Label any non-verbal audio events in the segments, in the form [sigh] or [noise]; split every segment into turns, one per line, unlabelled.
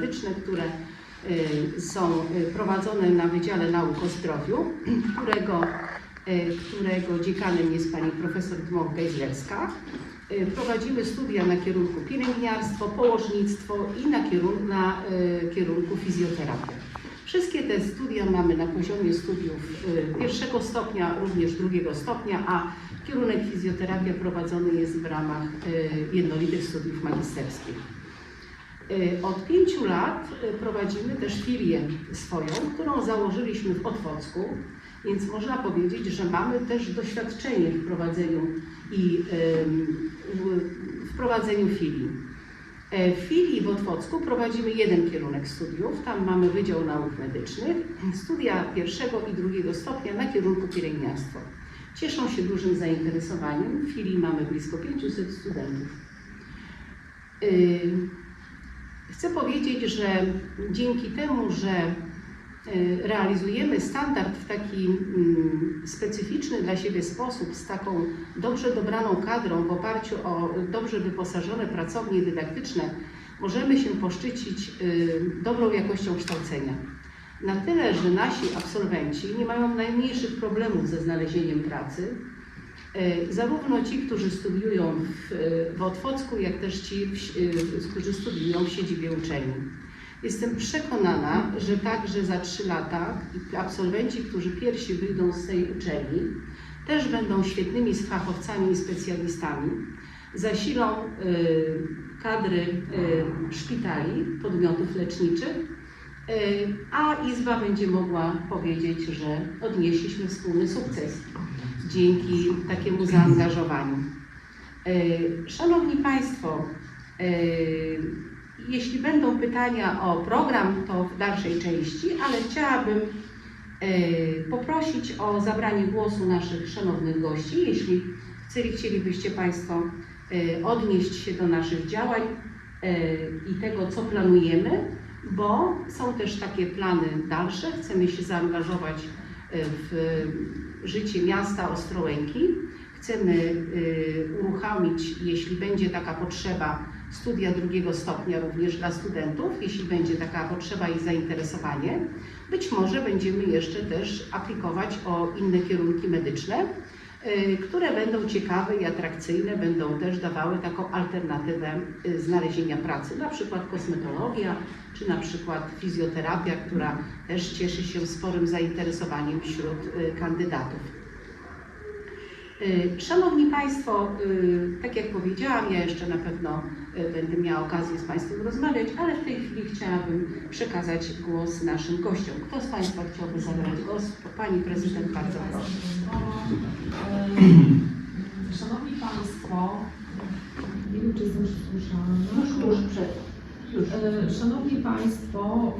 medyczne, które y, są y, prowadzone na Wydziale Nauk o Zdrowiu, [clears throat] którego, y, którego dziekanem jest pani profesor Dmoch Gejzlerska. Y, Prowadzimy studia na kierunku pielęgniarstwo, położnictwo i na kierunku, na kierunku fizjoterapia. Wszystkie te studia mamy na poziomie studiów pierwszego stopnia, również drugiego stopnia, a kierunek fizjoterapia prowadzony jest w ramach jednolitych studiów magisterskich. Y, Od pięciu lat y, prowadzimy też filię swoją, którą założyliśmy w Otwocku, więc można powiedzieć, że mamy też doświadczenie w prowadzeniu i w- prowadzeniu filii. E, W filii w Otwocku prowadzimy jeden kierunek studiów, tam mamy Wydział Nauk Medycznych, studia pierwszego i drugiego stopnia na kierunku pielęgniarstwo. Cieszą się dużym zainteresowaniem. W filii mamy blisko 500 studentów. Chcę powiedzieć, że dzięki temu, że y, realizujemy standard w taki mm, specyficzny dla siebie sposób, z taką dobrze dobraną kadrą w oparciu o dobrze wyposażone pracownie dydaktyczne, możemy się poszczycić y, dobrą jakością kształcenia. Na tyle, że nasi absolwenci nie mają najmniejszych problemów ze znalezieniem pracy, E, Zarówno ci, którzy studiują w, e, w Otwocku, jak też ci, e, którzy studiują w siedzibie uczelni. Jestem przekonana, że także za trzy lata absolwenci, którzy pierwsi wyjdą z tej uczelni, też będą świetnymi fachowcami i specjalistami, zasilą e, kadry e, szpitali, podmiotów leczniczych, a Izba będzie mogła powiedzieć, że odnieśliśmy wspólny sukces dzięki takiemu zaangażowaniu. E, Szanowni Państwo, e, jeśli będą pytania o program, to w dalszej części, ale chciałabym poprosić o zabranie głosu naszych szanownych gości, jeśli chcieli, chcielibyście Państwo odnieść się do naszych działań i tego, co planujemy, bo są też takie plany dalsze. Chcemy się zaangażować e, w życie miasta Ostrołęki. Chcemy y, uruchomić, jeśli będzie taka potrzeba, studia drugiego stopnia również dla studentów, jeśli będzie taka potrzeba i zainteresowanie. Być może będziemy jeszcze też aplikować o inne kierunki medyczne, które będą ciekawe i atrakcyjne, będą też dawały taką alternatywę y, znalezienia pracy, na przykład kosmetologia, czy na przykład fizjoterapia, która też cieszy się sporym zainteresowaniem wśród y, kandydatów. Y, Szanowni Państwo, y, tak jak powiedziałam, ja jeszcze na pewno y, będę miała okazję z Państwem rozmawiać, ale w tej chwili chciałabym przekazać głos naszym gościom. Kto z Państwa chciałby zabrać głos? Pani Prezydent, bardzo proszę.
Szanowni Państwo, nie wiem czy jestem już.
Już, już przed. Już.
Szanowni Państwo,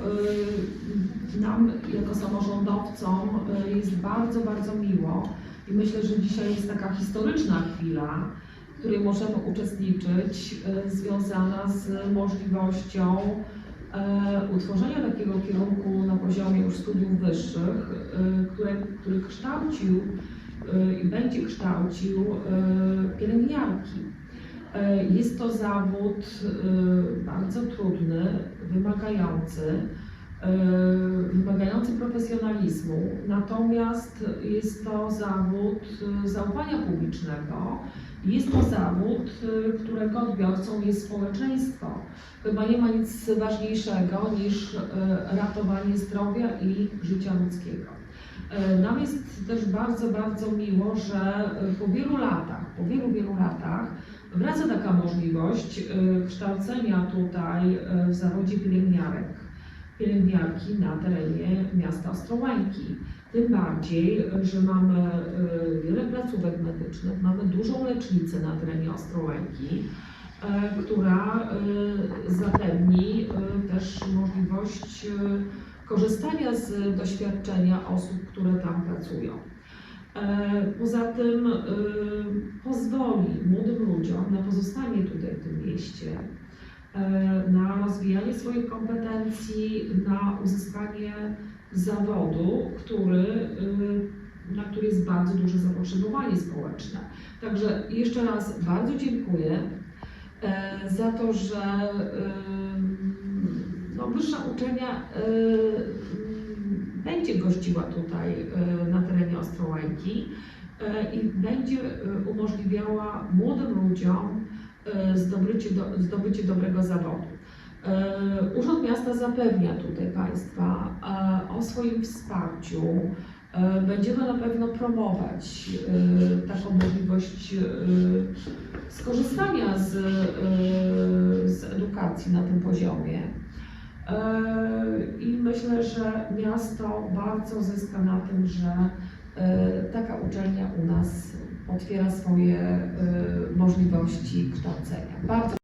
nam jako samorządowcom jest bardzo, bardzo miło i myślę, że dzisiaj jest taka historyczna chwila, w której możemy uczestniczyć, e, związana z możliwością e, utworzenia takiego kierunku na poziomie już studiów wyższych, e, które, który kształcił i będzie kształcił pielęgniarki. Jest to zawód bardzo trudny, wymagający, wymagający profesjonalizmu, natomiast jest to zawód e, zaufania publicznego. Jest to zawód, e, którego odbiorcą jest społeczeństwo. Chyba nie ma nic ważniejszego niż ratowanie zdrowia i życia ludzkiego. Nam jest też bardzo, bardzo miło, że po wielu latach, po wielu, wielu latach wraca taka możliwość kształcenia tutaj w zawodzie pielęgniarek, pielęgniarki na terenie miasta Ostrołęki. Tym bardziej, że mamy e, wiele placówek medycznych, mamy dużą lecznicę na terenie Ostrołęki, e, która e, zapewni też możliwość korzystania z doświadczenia osób, które tam pracują. E, Poza tym pozwoli młodym ludziom na pozostanie tutaj w tym mieście, na rozwijanie swoich kompetencji, na uzyskanie zawodu, który, e, na który jest bardzo duże zapotrzebowanie społeczne. Także jeszcze raz bardzo dziękuję e, za to, że e, no, wyższa uczelnia będzie gościła tutaj na terenie Ostrołęki i będzie umożliwiała młodym ludziom zdobycie, do, zdobycie dobrego zawodu. Y, Urząd Miasta zapewnia tutaj Państwa y, o swoim wsparciu. Będziemy na pewno promować taką możliwość skorzystania z, z edukacji na tym poziomie. I myślę, że miasto bardzo zyska na tym, że taka uczelnia u nas otwiera swoje y, możliwości kształcenia. Bardzo